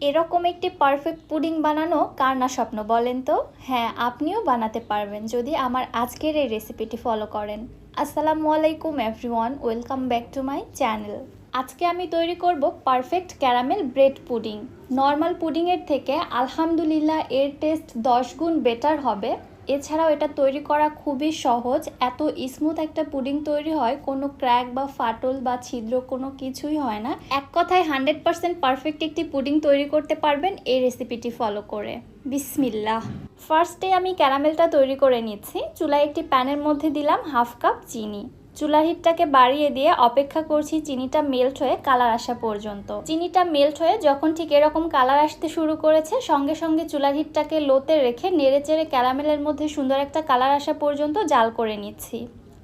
এরকম একটি perfect pudding বানানো কার না স্বপ্ন বলেন তো? হ্যাঁ আপনিও বানাতে পারবেন যদি আমার আজকের এই রেসিপিটি ফলো করেন। আসসালামু আলাইকুম everyone welcome back to my channel আজকে আমি তৈরি করব perfect caramel bread pudding normal পুডিংয়ের থেকে আলহামদুলিল্লাহ এর টেস্ট দশ গুণ বেটার হবে। এছাড়াও এটা তৈরি করা খুবই সহজ। এত স্মুথ একটা পুডিং তৈরি হয়, কোনো ক্র্যাক বা ফাটল বা ছিদ্র কোনো কিছুই হয় না। এক কথায় হান্ড্রেড পারসেন্ট পারফেক্ট একটি পুডিং তৈরি করতে পারবেন এই রেসিপিটি ফলো করে। বিসমিল্লাহ। ফার্স্টে আমি ক্যারামেলটা তৈরি করে নিচ্ছি। চুলায় একটি প্যানের মধ্যে দিলাম হাফ কাপ চিনি। চুলার হিটটাকে বাড়িয়ে দিয়ে অপেক্ষা করছি চিনিটা মেল্ট হয়ে কালার আসা পর্যন্ত। চিনিটা মেল্ট হয়ে যখন ঠিক এরকম কালার আসতে শুরু করেছে, সঙ্গে সঙ্গে চুলার হিটটাকে লোতে রেখে নেড়ে চেড়ে ক্যারামেলের মধ্যে সুন্দর একটা কালার আসা পর্যন্ত জাল করে নিচ্ছি।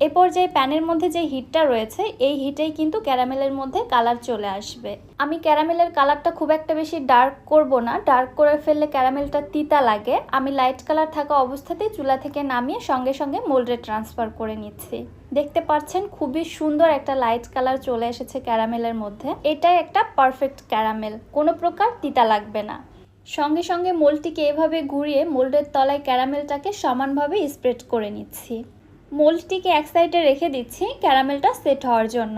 এ পর্যায়ে প্যানের মধ্যে যে হিটটা রয়েছে, এই হিটেই কিন্তু ক্যারামেলের মধ্যে কালার চলে আসবে। আমি ক্যারামেলের কালারটা খুব একটা বেশি ডার্ক করব না। ডার্ক করে ফেললে ক্যারামেলটা তিতা লাগে। আমি লাইট কালার থাকা অবস্থাতেই চুলা থেকে নামিয়ে সঙ্গে সঙ্গে মোল্ডে ট্রান্সফার করে নিচ্ছি। দেখতে পাচ্ছেন খুবই সুন্দর একটা লাইট কালার চলে এসেছে ক্যারামেলের মধ্যে। এটাই একটা পারফেক্ট ক্যারামেল। কোনো প্রকার তিতা লাগবে না। সঙ্গে সঙ্গে মোলটিকে এভাবে ঘুরিয়ে মোল্ডের তলায় ক্যারামেলটাকে সমানভাবে স্প্রেড করে নিচ্ছি। মোল্ডটিকে এক সাইডে রেখে দিচ্ছি ক্যারামেলটা সেট হওয়ার জন্য।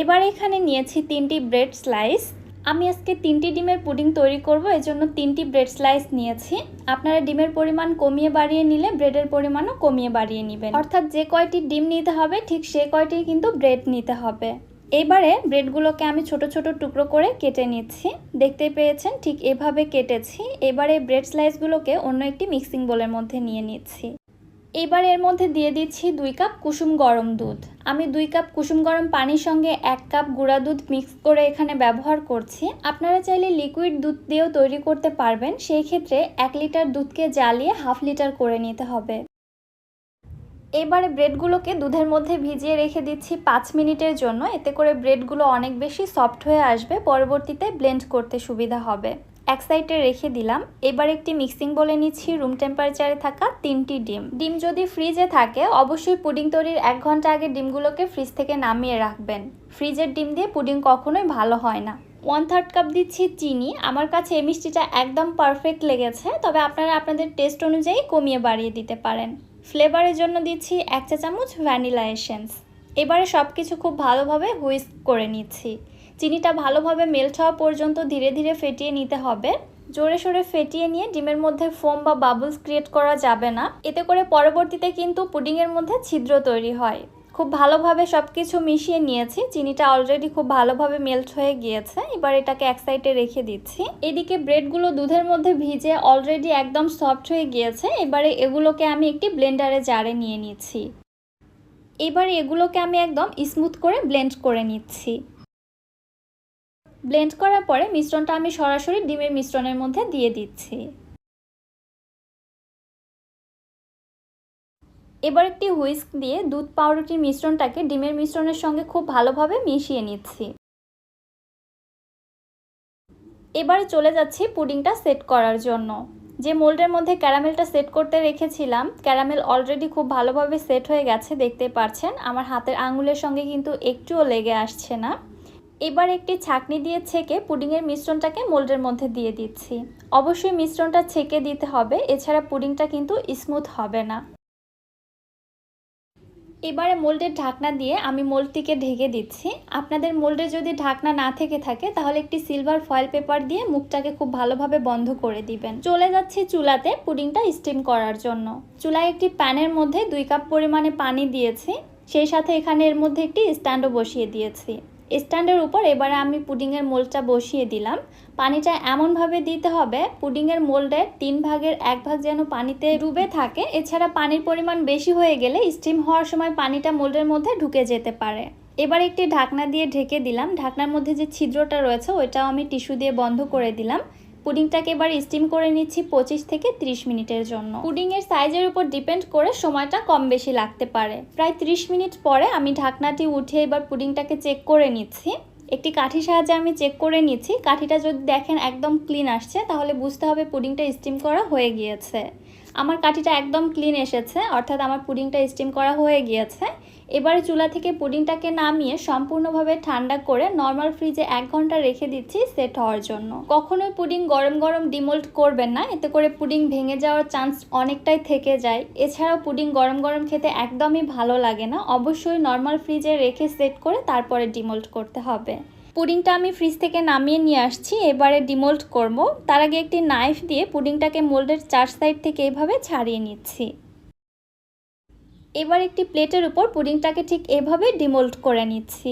এবার এখানে নিয়েছি তিনটি ব্রেড স্লাইস। আমি আজকে তিনটি ডিমের পুডিং তৈরি করব, এজন্য তিনটি ব্রেড স্লাইস নিয়েছি। আপনারা ডিমের পরিমাণ কমিয়ে বাড়িয়ে নিলে ব্রেডের পরিমাণও কমিয়ে বাড়িয়ে নেবেন। অর্থাৎ যে কয়টি ডিম নিতে হবে, ঠিক সে কয়টি কিন্তু ব্রেড নিতে হবে। এবারে ব্রেডগুলোকে আমি ছোট ছোট টুকরো করে কেটে নিচ্ছি। দেখতে পেয়েছেন, ঠিক এভাবে কেটেছি। এবারে ব্রেড স্লাইসগুলোকে অন্য একটি মিক্সিং বোলের মধ্যে নিয়ে নিচ্ছি। এবার এর মধ্যে দিয়ে দিচ্ছি দুই কাপ কুসুম গরম দুধ। আমি দুই কাপ কুসুম গরম পানির সঙ্গে এক কাপ গুঁড়া দুধ মিক্স করে এখানে ব্যবহার করছি। আপনারা চাইলে লিকুইড দুধ দিয়েও তৈরি করতে পারবেন। সেই ক্ষেত্রে এক লিটার দুধকে জ্বালিয়ে হাফ লিটার করে নিতে হবে। এবারে ব্রেডগুলোকে দুধের মধ্যে ভিজিয়ে রেখে দিচ্ছি পাঁচ মিনিটের জন্য। এতে করে ব্রেডগুলো অনেক বেশি সফট হয়ে আসবে। পরবর্তীতে ব্লেন্ড করতে সুবিধা হবে। এক সাইডে রেখে দিলাম। এবার একটি মিক্সিং বলে নিচ্ছি। রুম টেম্পারেচারে থাকা তিনটি ডিম। ডিম যদি ফ্রিজে থাকে, অবশ্যই পুডিং তৈরির এক ঘণ্টা আগে ডিমগুলোকে ফ্রিজ থেকে নামিয়ে রাখবেন। ফ্রিজের ডিম দিয়ে পুডিং কখনোই ভালো হয় না। ওয়ান থার্ড কাপ দিচ্ছি চিনি। আমার কাছে এই মিষ্টিটা একদম পারফেক্ট লেগেছে, তবে আপনারা আপনাদের টেস্ট অনুযায়ী কমিয়ে বাড়িয়ে দিতে পারেন। ফ্লেভারের জন্য দিচ্ছি এক চা চামচ ভ্যানিলা এসেন্স। এবারে সব কিছু খুব ভালোভাবে হুইস্ক করে নিচ্ছি। চিনিটা ভালোভাবে মেল্ট হওয়া পর্যন্ত ধীরে ধীরে ফেটিয়ে নিতে হবে। জোরে সোরে ফেটিয়ে নিয়ে ডিমের মধ্যে ফোম বা বাবলস ক্রিয়েট করা যাবে না। এতে করে পরবর্তীতে কিন্তু পুডিংয়ের মধ্যে ছিদ্র তৈরি হয়। খুব ভালোভাবে সব কিছু মিশিয়ে নিয়েছি। চিনিটা অলরেডি খুব ভালোভাবে মেল্ট হয়ে গিয়েছে। এবার এটাকে এক সাইডে রেখে দিচ্ছি। এদিকে ব্রেডগুলো দুধের মধ্যে ভিজে অলরেডি একদম সফট হয়ে গিয়েছে। এবারে এগুলোকে আমি একটি ব্লেন্ডারে জারে নিয়ে নিচ্ছি। এবার এগুলোকে আমি একদম স্মুথ করে ব্লেন্ড করে নিচ্ছি। ব্লেন্ড করার পরে মিশ্রণটা আমি সরাসরি ডিমের মিশ্রণের মধ্যে দিয়ে দিচ্ছি। এবার একটি হুইস্ক দিয়ে দুধ পাউরুটির মিশ্রণটাকে ডিমের মিশ্রণের সঙ্গে খুব ভালোভাবে মিশিয়ে নিচ্ছি। এবারে চলে যাচ্ছি পুডিংটা সেট করার জন্য। যে মোল্ডের মধ্যে ক্যারামেলটা সেট করতে রেখেছিলাম, ক্যারামেল অলরেডি খুব ভালোভাবে সেট হয়ে গেছে, দেখতে পাচ্ছেন আমার হাতের আঙুলের সঙ্গে কিন্তু একটুও লেগে আসছে না। এবার একটি ছাকনি দিয়ে ছেঁকে পুডিংয়ের মিশ্রণটাকে মোল্ডের মধ্যে দিয়ে দিচ্ছি। অবশ্যই মিশ্রণটা ছেঁকে দিতে হবে, এছাড়া পুডিংটা কিন্তু স্মুথ হবে না। এবারে মোল্ডের ঢাকনা দিয়ে আমি মোল্ডটিকে ঢেকে দিচ্ছি। আপনাদের মোল্ডে যদি ঢাকনা না থেকে থাকে, তাহলে একটি সিলভার ফয়েল পেপার দিয়ে মুখটাকে খুব ভালোভাবে বন্ধ করে দিবেন। চলে যাচ্ছি চুলাতে পুডিংটা স্টিম করার জন্য। চুলায় একটি প্যানের মধ্যে দুই কাপ পরিমাণে পানি দিয়েছি। সেই সাথে এখানে এর মধ্যে একটি স্ট্যান্ডও বসিয়ে দিয়েছি। স্ট্যান্ডের উপর এবারে আমি পুডিংয়ের মোলটা বসিয়ে দিলাম। পানিটা এমনভাবে দিতে হবে, পুডিংয়ের মোল্ডের তিন ভাগের এক ভাগ যেন পানিতে ডুবে থাকে। এছাড়া পানির পরিমাণ বেশি হয়ে গেলে স্টিম হওয়ার সময় পানিটা মোল্ডের মধ্যে ঢুকে যেতে পারে। এবার একটি ঢাকনা দিয়ে ঢেকে দিলাম। ঢাকনার মধ্যে যে ছিদ্রটা রয়েছে, ওইটাও আমি টিস্যু দিয়ে বন্ধ করে দিলাম। পুডিংটাকে এবার স্টিম করে নিচ্ছি পঁচিশ থেকে 30 মিনিটের জন্য। পুডিংয়ের সাইজের উপর ডিপেন্ড করে সময়টা কম বেশি লাগতে পারে। প্রায় 30 মিনিট পরে আমি ঢাকনাটি উঠে এবার পুডিংটাকে চেক করে নিচ্ছি। একটি কাঠি সাহায্যে আমি চেক করে নিচ্ছি। কাঠিটা যদি দেখেন একদম ক্লিন আসছে, তাহলে বুঝতে হবে পুডিংটা স্টিম করা হয়ে গিয়েছে। আমার কাঠিটা একদম ক্লিন এসেছে, অর্থাৎ আমার পুডিংটা স্টিম করা হয়ে গিয়েছে। এবারে চুলা থেকে পুডিংটাকে নামিয়ে সম্পূর্ণভাবে ঠান্ডা করে নর্মাল ফ্রিজে এক ঘণ্টা রেখে দিচ্ছি সেট হওয়ার জন্য। কখনোই পুডিং গরম গরম ডিমোল্ড করবেন না, এতে করে পুডিং ভেঙে যাওয়ার চান্স অনেকটাই থেকে যায়। এছাড়াও পুডিং গরম গরম খেতে একদমই ভালো লাগে না, অবশ্যই নর্মাল ফ্রিজে রেখে সেট করে তারপরে ডিমোল্ড করতে হবে। পুডিংটা আমি ফ্রিজ থেকে নামিয়ে নিয়ে আসছি, এবারে ডিমোল্ড করব। তার আগে একটি নাইফ দিয়ে পুডিংটাকে মোল্ডের চার সাইড থেকে এভাবে ছাড়িয়ে নিচ্ছি। এবার একটি প্লেটের উপর পুডিংটাকে ঠিক এভাবে ডিমোল্ড করে নিচ্ছি।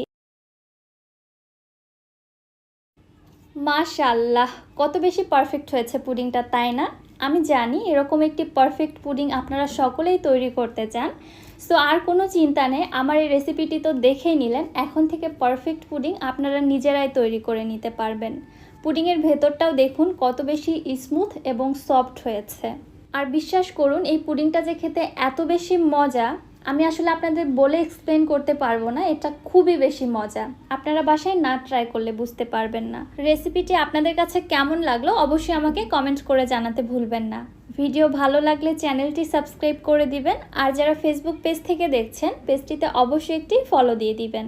মাশাল্লাহ কত বেশি পারফেক্ট হয়েছে পুডিংটা, তাই না? আমি জানি এরকম একটি পারফেক্ট পুডিং আপনারা সকলেই তৈরি করতে চান। সো আর কোনো চিন্তা নেই, আমার এই রেসিপিটি তো দেখেই নিলেন, এখন থেকে পারফেক্ট পুডিং আপনারা নিজেরাই তৈরি করে নিতে পারবেন। পুডিংয়ের ভেতরটাও দেখুন, কত বেশি স্মুথ এবং সফট হয়েছে। আর বিশ্বাস করুন, এই পুডিংটা যে খেতে এত বেশি মজা আমি আসলে আপনাদের বলে এক্সপ্লেন করতে পারব না, এটা খুবই বেশি মজা। আপনারা বাসায় না ট্রাই করলে বুঝতে পারবেন না। রেসিপিটি আপনাদের কাছে কেমন লাগল অবশ্যই আমাকে কমেন্ট করে জানাতে ভুলবেন না। ভিডিও ভালো লাগলে চ্যানেলটি সাবস্ক্রাইব করে দিবেন, আর যারা ফেসবুক পেজ থেকে দেখছেন পেজটিতে অবশ্যই একটি ফলো দিয়ে দিবেন।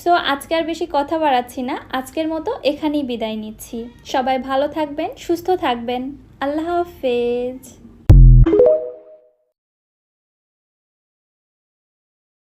সো আজকে আর বেশি কথা বাড়াচ্ছি না, আজকের মতো এখানেই বিদায় নিচ্ছি। সবাই ভালো থাকবেন, সুস্থ থাকবেন। আল্লাহ হাফেজ।